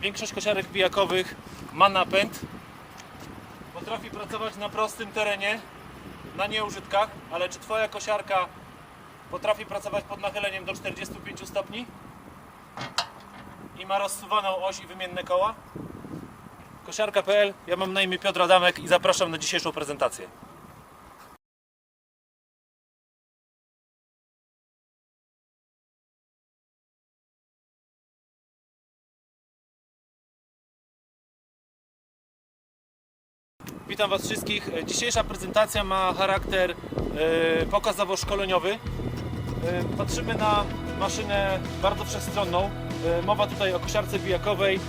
Większość kosiarek bijakowych ma napęd. Potrafi pracować na prostym terenie, na nieużytkach, ale czy Twoja kosiarka potrafi pracować pod nachyleniem do 45 stopni? I ma rozsuwaną oś i wymienne koła? Kosiarka.pl, ja mam na imię Piotr Adamek i zapraszam na dzisiejszą prezentację. Witam Was wszystkich. Dzisiejsza prezentacja ma charakter e, pokazowo-szkoleniowy. E, Patrzymy na maszynę bardzo wszechstronną. E, Mowa tutaj o kosiarce bijakowej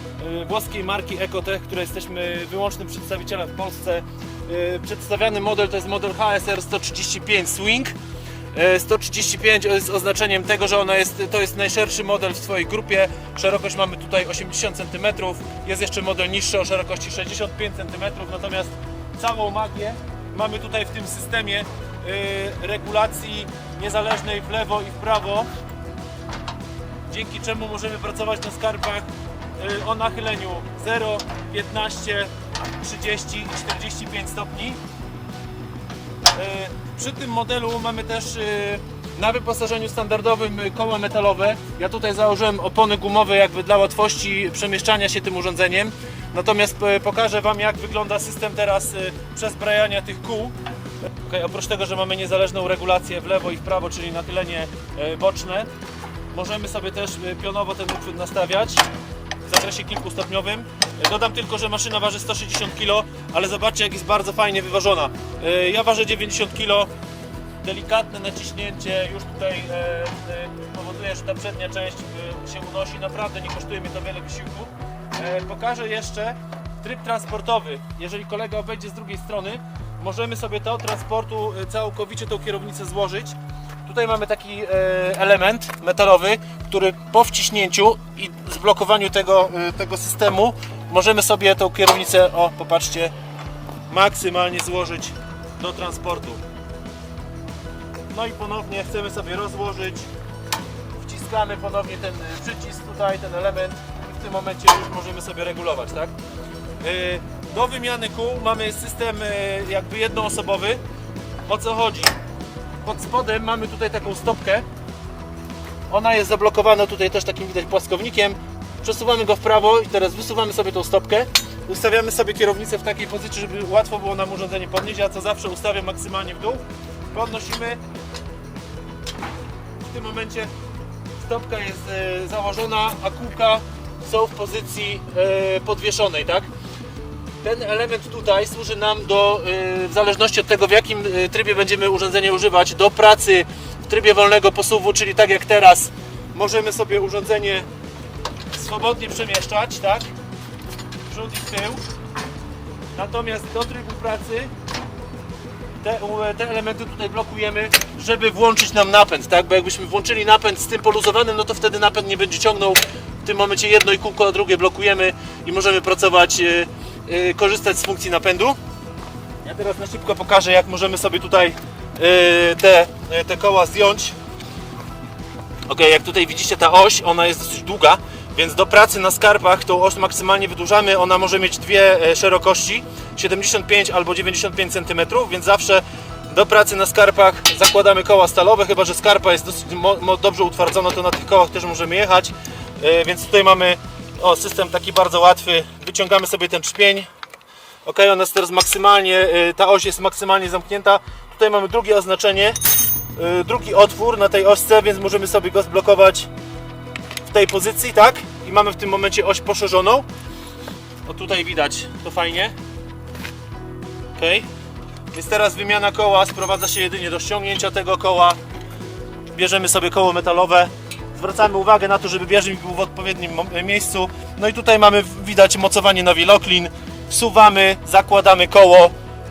e, włoskiej marki Ecotech, której jesteśmy wyłącznym przedstawicielem w Polsce. E, Przedstawiany model to jest model HSR 135 Swing. E, 135 jest oznaczeniem tego, że ona jest, to jest najszerszy model w swojej grupie. Szerokość mamy tutaj 80 cm. Jest jeszcze model niższy o szerokości 65 cm. Natomiast całą magię mamy tutaj w tym systemie e, regulacji niezależnej w lewo i w prawo. Dzięki czemu możemy pracować na skarpach e, o nachyleniu 0, 15, 30 i 45 stopni. E, Przy tym modelu mamy też na wyposażeniu standardowym koła metalowe. Ja tutaj założyłem opony gumowe jakby dla łatwości przemieszczania się tym urządzeniem. Natomiast e, pokażę Wam jak wygląda system teraz e, przezbrajania tych kół. Okay, oprócz tego, że mamy niezależną regulację w lewo i w prawo, czyli nachylenie e, boczne, możemy sobie też pionowo ten uchwyt nastawiać w zakresie kilkustopniowym. Dodam tylko, że maszyna waży 160 kg, ale zobaczcie jak jest bardzo fajnie wyważona. Ja ważę 90 kg, delikatne naciśnięcie już tutaj e, e, powoduje, że ta przednia część e, się unosi. Naprawdę nie kosztuje mnie to wiele wysiłku. E, Pokażę jeszcze tryb transportowy. Jeżeli kolega obejdzie z drugiej strony, możemy sobie to transportu e, całkowicie tą kierownicę złożyć. Tutaj mamy taki e, element metalowy, który po wciśnięciu i zblokowaniu tego, e, tego systemu możemy sobie tą kierownicę, o popatrzcie, maksymalnie złożyć do transportu. No i ponownie chcemy sobie rozłożyć. Wciskamy ponownie ten przycisk tutaj, ten element i w tym momencie już możemy sobie regulować, tak? Y, Do wymiany kół mamy system y, jakby jednoosobowy. O co chodzi? Pod spodem mamy tutaj taką stopkę. Ona jest zablokowana tutaj też takim widać płaskownikiem. Przesuwamy go w prawo i teraz wysuwamy sobie tą stopkę. Ustawiamy sobie kierownicę w takiej pozycji, żeby łatwo było nam urządzenie podnieść. Ja co zawsze ustawiam maksymalnie w dół. Podnosimy. W tym momencie stopka jest e, założona, a kółka są w pozycji e, podwieszonej, tak? Ten element tutaj służy nam do, e, w zależności od tego w jakim trybie będziemy urządzenie używać, do pracy w trybie wolnego posuwu, czyli tak jak teraz możemy sobie urządzenie swobodnie przemieszczać, tak? Przód i tył. Natomiast do trybu pracy te, te elementy tutaj blokujemy, żeby włączyć nam napęd, tak? Bo jakbyśmy włączyli napęd z tym poluzowanym, no to wtedy napęd nie będzie ciągnął. W tym momencie jedno i kółko, a drugie blokujemy i możemy pracować, e, e, korzystać z funkcji napędu. Ja teraz na szybko pokażę, jak możemy sobie tutaj e, te, te koła zdjąć. Ok, jak tutaj widzicie ta oś, ona jest dosyć długa, więc do pracy na skarpach tą oś maksymalnie wydłużamy. Ona może mieć dwie e, szerokości, 75 albo 95 cm, więc zawsze do pracy na skarpach zakładamy koła stalowe, chyba że skarpa jest dosyć dobrze utwardzona, to na tych kołach też możemy jechać. E, Więc tutaj mamy o, system taki bardzo łatwy. Wyciągamy sobie ten trzpień. Ok, ona jest teraz maksymalnie, e, ta oś jest maksymalnie zamknięta. Tutaj mamy drugie oznaczenie, e, drugi otwór na tej ośce, więc możemy sobie go zblokować w tej pozycji, tak? I mamy w tym momencie oś poszerzoną. O tutaj widać, to fajnie. Ok. Więc teraz wymiana koła sprowadza się jedynie do ściągnięcia tego koła. Bierzemy sobie koło metalowe. Zwracamy uwagę na to, żeby bieżnik był w odpowiednim mo- miejscu. No i tutaj mamy, widać mocowanie na Wiloklin. Wsuwamy, zakładamy koło.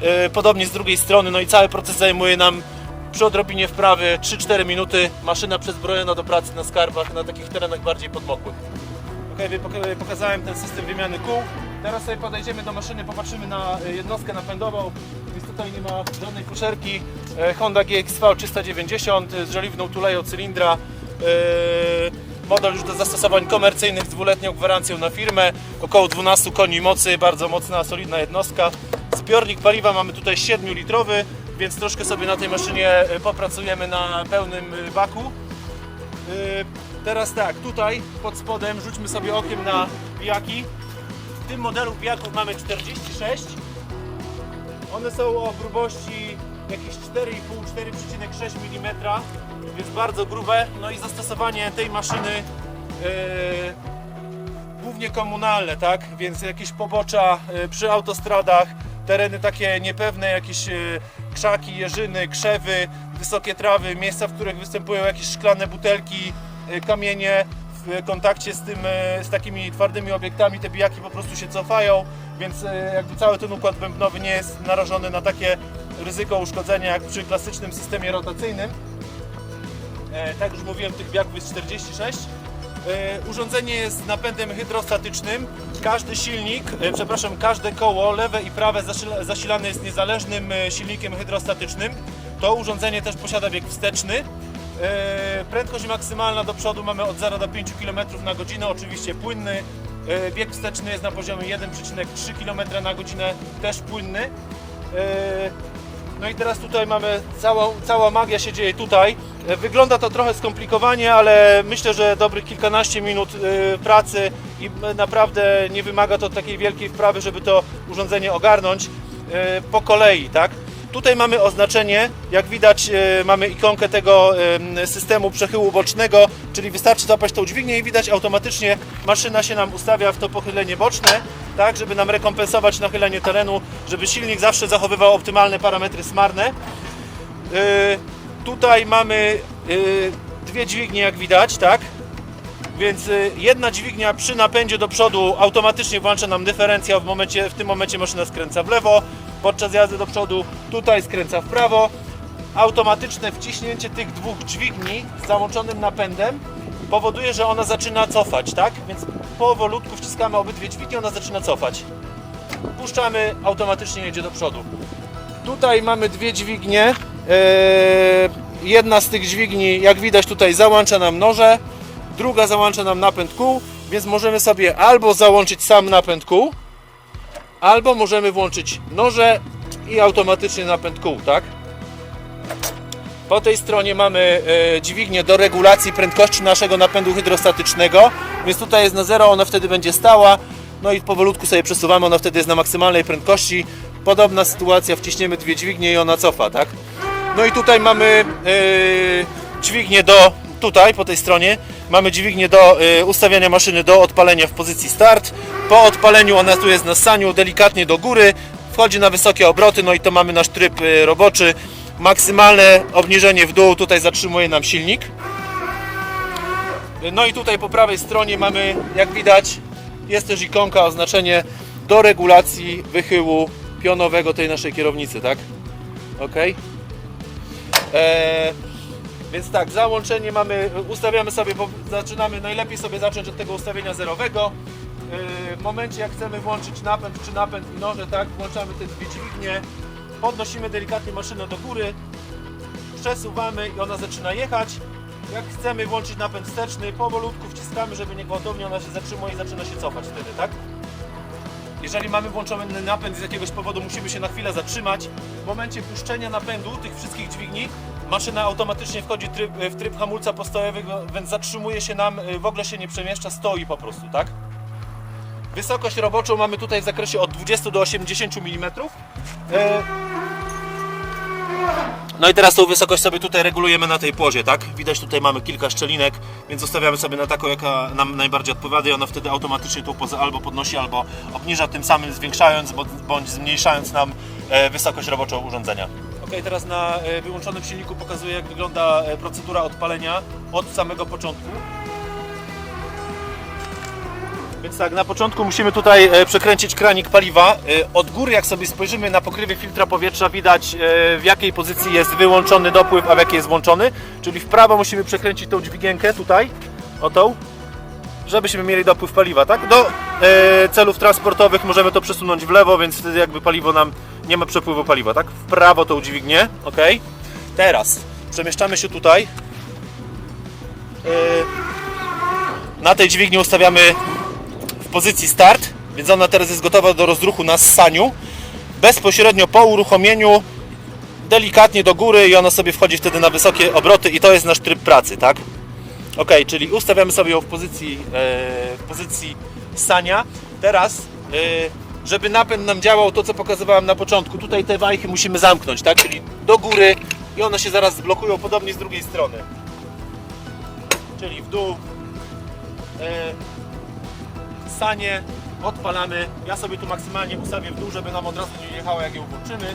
Yy, Podobnie z drugiej strony. No i cały proces zajmuje nam przy odrobinie wprawy 3-4 minuty. Maszyna przezbrojona do pracy na skarbach, na takich terenach bardziej podmokłych. Ok, poka- pokazałem ten system wymiany kół. Teraz sobie podejdziemy do maszyny, popatrzymy na e, jednostkę napędową. Więc tutaj nie ma żadnej fuszerki. E, Honda GXV 390 z żeliwną tuleją cylindra. E, model już do zastosowań komercyjnych z dwuletnią gwarancją na firmę, około 12 koni mocy, bardzo mocna, solidna jednostka. Zbiornik paliwa mamy tutaj 7-litrowy, więc troszkę sobie na tej maszynie e, popracujemy na pełnym e, baku. E, Teraz tak, tutaj pod spodem rzućmy sobie okiem na pijaki. W tym modelu pijaków mamy 46. One są o grubości jakieś 4,5-4,6 mm, więc bardzo grube. No i zastosowanie tej maszyny e, głównie komunalne, tak? Więc jakieś pobocza e, przy autostradach, tereny takie niepewne, jakieś e, krzaki, jeżyny, krzewy, wysokie trawy, miejsca, w których występują jakieś szklane butelki, kamienie. W kontakcie z, tym, e, z takimi twardymi obiektami te bijaki po prostu się cofają, więc e, jakby cały ten układ bębnowy nie jest narażony na takie ryzyko uszkodzenia jak przy klasycznym systemie rotacyjnym. E, tak już mówiłem, tych biegów jest 46. E, Urządzenie jest napędem hydrostatycznym. Każdy silnik, e, przepraszam, każde koło, lewe i prawe zasila- zasilane jest niezależnym e, silnikiem hydrostatycznym. To urządzenie też posiada bieg wsteczny. E, Prędkość maksymalna do przodu mamy od 0 do 5 km na godzinę, oczywiście płynny. E, Bieg wsteczny jest na poziomie 1,3 km na godzinę, też płynny. E, no i teraz tutaj mamy całą, cała magia się dzieje tutaj. Wygląda to trochę skomplikowanie, ale myślę, że dobrych kilkanaście minut pracy i naprawdę nie wymaga to takiej wielkiej wprawy, żeby to urządzenie ogarnąć po kolei, tak? Tutaj mamy oznaczenie, jak widać e, mamy ikonkę tego em, systemu przechyłu bocznego, czyli wystarczy złapać tą dźwignię i widać automatycznie maszyna się nam ustawia w to pochylenie boczne, tak, żeby nam rekompensować nachylenie terenu, żeby silnik zawsze zachowywał optymalne parametry smarne. E, tutaj mamy e, dwie dźwignie, jak widać, tak? Więc jedna dźwignia przy napędzie do przodu automatycznie włącza nam dyferencjał, w, momencie, w tym momencie maszyna skręca w lewo, podczas jazdy do przodu tutaj skręca w prawo. Automatyczne wciśnięcie tych dwóch dźwigni z załączonym napędem powoduje, że ona zaczyna cofać, tak? Więc powolutku wciskamy obydwie dźwignie, ona zaczyna cofać. Puszczamy, automatycznie jedzie do przodu. Tutaj mamy dwie dźwignie. Eee, Jedna z tych dźwigni, jak widać tutaj, załącza nam noże, druga załącza nam napęd kół, więc możemy sobie albo załączyć sam napęd kół, albo możemy włączyć noże i automatycznie napęd kół, tak? Po tej stronie mamy e, dźwignię do regulacji prędkości naszego napędu hydrostatycznego, więc tutaj jest na zero, ona wtedy będzie stała, no i powolutku sobie przesuwamy, ona wtedy jest na maksymalnej prędkości. Podobna sytuacja, wciśniemy dwie dźwignie i ona cofa, tak? No i tutaj mamy e, dźwignię do, tutaj po tej stronie, mamy dźwignię do e, ustawiania maszyny do odpalenia w pozycji start. Po odpaleniu ona tu jest na saniu delikatnie do góry, wchodzi na wysokie obroty, no i to mamy nasz tryb e, roboczy. Maksymalne obniżenie w dół, tutaj zatrzymuje nam silnik. No i tutaj po prawej stronie mamy, jak widać, jest też ikonka, oznaczenie do regulacji wychyłu pionowego tej naszej kierownicy, tak? Ok. Eee, więc tak, załączenie mamy, ustawiamy sobie, zaczynamy, najlepiej sobie zacząć od tego ustawienia zerowego. Eee, w momencie jak chcemy włączyć napęd czy napęd i noże, tak, włączamy te dwie dźwignie, podnosimy delikatnie maszynę do góry, przesuwamy i ona zaczyna jechać. Jak chcemy włączyć napęd wsteczny, powolutku wciskamy, żeby nie gwałtownie ona się zatrzymuje i zaczyna się cofać wtedy, tak? Jeżeli mamy włączony napęd z jakiegoś powodu musimy się na chwilę zatrzymać, w momencie puszczenia napędu tych wszystkich dźwigni maszyna automatycznie wchodzi tryb, w tryb hamulca postojowego, więc zatrzymuje się nam, w ogóle się nie przemieszcza, stoi po prostu, tak? Wysokość roboczą mamy tutaj w zakresie od 20 do 80 mm. E, no i teraz tą wysokość sobie tutaj regulujemy na tej płozie, tak? Widać tutaj mamy kilka szczelinek, więc ustawiamy sobie na taką, jaka nam najbardziej odpowiada i ona wtedy automatycznie tą pozę albo podnosi, albo obniża, tym samym zwiększając bądź zmniejszając nam e, wysokość roboczą urządzenia. Ok, teraz na e, wyłączonym silniku pokazuję jak wygląda e, procedura odpalenia od samego początku. Więc tak, na początku musimy tutaj e, przekręcić kranik paliwa. Od góry, jak sobie spojrzymy na pokrywie filtra powietrza, widać w jakiej pozycji jest wyłączony dopływ, a w jakiej jest włączony. Czyli w prawo musimy przekręcić tą dźwigienkę tutaj, o tą, żebyśmy mieli dopływ paliwa, tak? Do celów transportowych możemy to przesunąć w lewo, więc wtedy jakby paliwo nam, nie ma przepływu paliwa, tak? W prawo tą dźwignię, ok? Teraz przemieszczamy się tutaj. E, Na tej dźwigni ustawiamy w pozycji start, więc ona teraz jest gotowa do rozruchu na ssaniu. Bezpośrednio po uruchomieniu delikatnie do góry i ona sobie wchodzi wtedy na wysokie obroty i to jest nasz tryb pracy, tak? Ok, czyli ustawiamy sobie ją w pozycji, e, w pozycji ssania. Teraz, e, żeby napęd nam działał, to co pokazywałem na początku, tutaj te wajchy musimy zamknąć, tak? Czyli do góry i one się zaraz zblokują, podobnie z drugiej strony. Czyli w dół, e, sanie, odpalamy. Ja sobie tu maksymalnie ustawię w dół, żeby nam od razu nie jechało jak ją włączymy.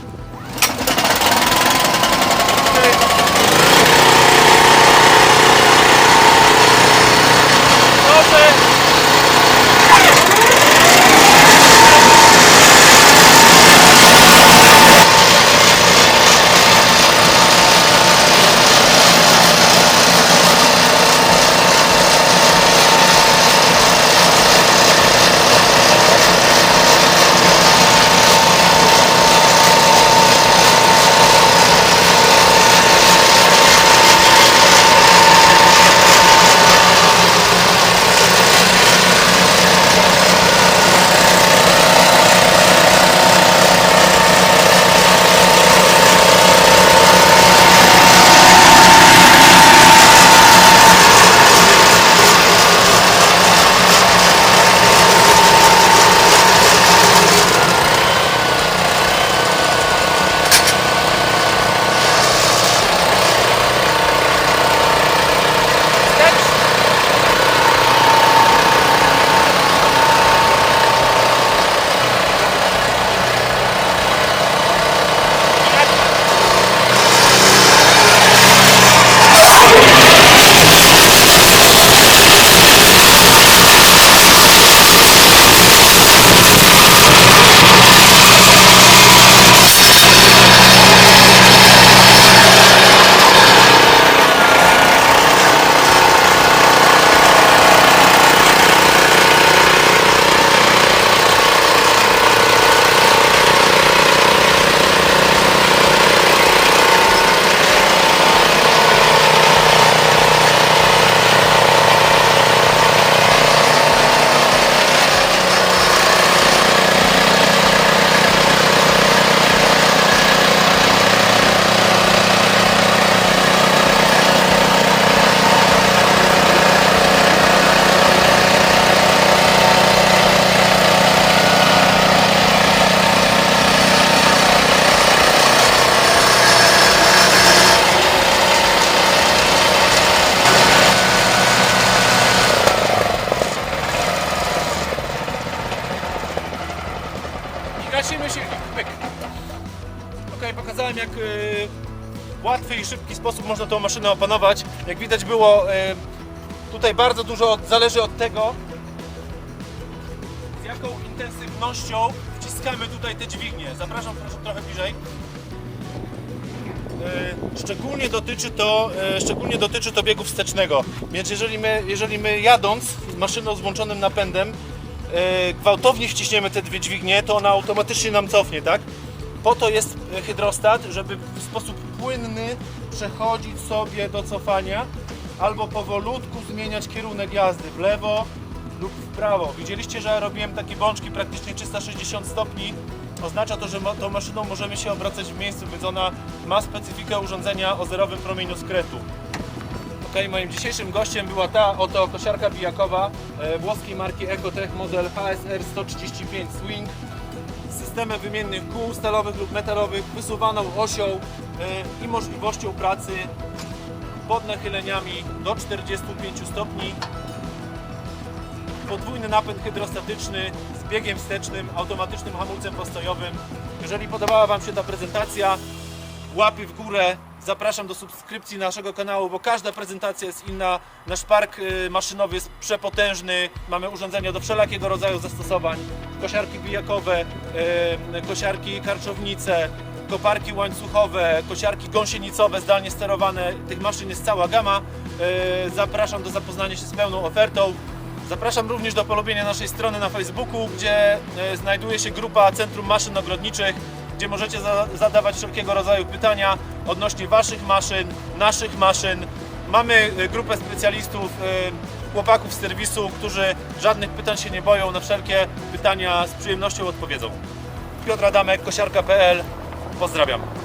Łatwy i szybki sposób można tą maszynę opanować. Jak widać było, y, tutaj bardzo dużo zależy od tego, z jaką intensywnością wciskamy tutaj te dźwignie. Zapraszam proszę trochę bliżej. Y, Szczególnie dotyczy to, y, szczególnie dotyczy to biegu wstecznego. Więc jeżeli my, jeżeli my jadąc z maszyną z włączonym napędem gwałtownie wciśniemy te dwie dźwignie, to ona automatycznie nam cofnie, tak? Po to jest hydrostat, żeby w sposób płynny przechodzić sobie do cofania albo powolutku zmieniać kierunek jazdy w lewo lub w prawo. Widzieliście, że robiłem takie bączki praktycznie 360 stopni. Oznacza to, że tą maszyną możemy się obracać w miejscu, więc ona ma specyfikę urządzenia o zerowym promieniu skretu. Ok, moim dzisiejszym gościem była ta oto kosiarka bijakowa e, włoskiej marki Ecotech model HSR 135 Swing systemem wymiennych kół stalowych lub metalowych, wysuwaną osią i możliwością pracy pod nachyleniami do 45 stopni. Podwójny napęd hydrostatyczny z biegiem wstecznym, automatycznym hamulcem postojowym. Jeżeli podobała Wam się ta prezentacja, łapy w górę. Zapraszam do subskrypcji naszego kanału, bo każda prezentacja jest inna. Nasz park y, maszynowy jest przepotężny. Mamy urządzenia do wszelakiego rodzaju zastosowań. Kosiarki bijakowe, y, kosiarki karczownice, koparki łańcuchowe, kosiarki gąsienicowe, zdalnie sterowane. Tych maszyn jest cała gama. Y, Zapraszam do zapoznania się z pełną ofertą. Zapraszam również do polubienia naszej strony na Facebooku, gdzie e, znajduje się grupa Centrum Maszyn Ogrodniczych, gdzie możecie za, zadawać wszelkiego rodzaju pytania odnośnie Waszych maszyn, naszych maszyn. Mamy e, grupę specjalistów chłopaków z serwisu, którzy żadnych pytań się nie boją, na wszelkie pytania z przyjemnością odpowiedzą. Piotr Adamek, kosiarka.pl. Pozdrawiam.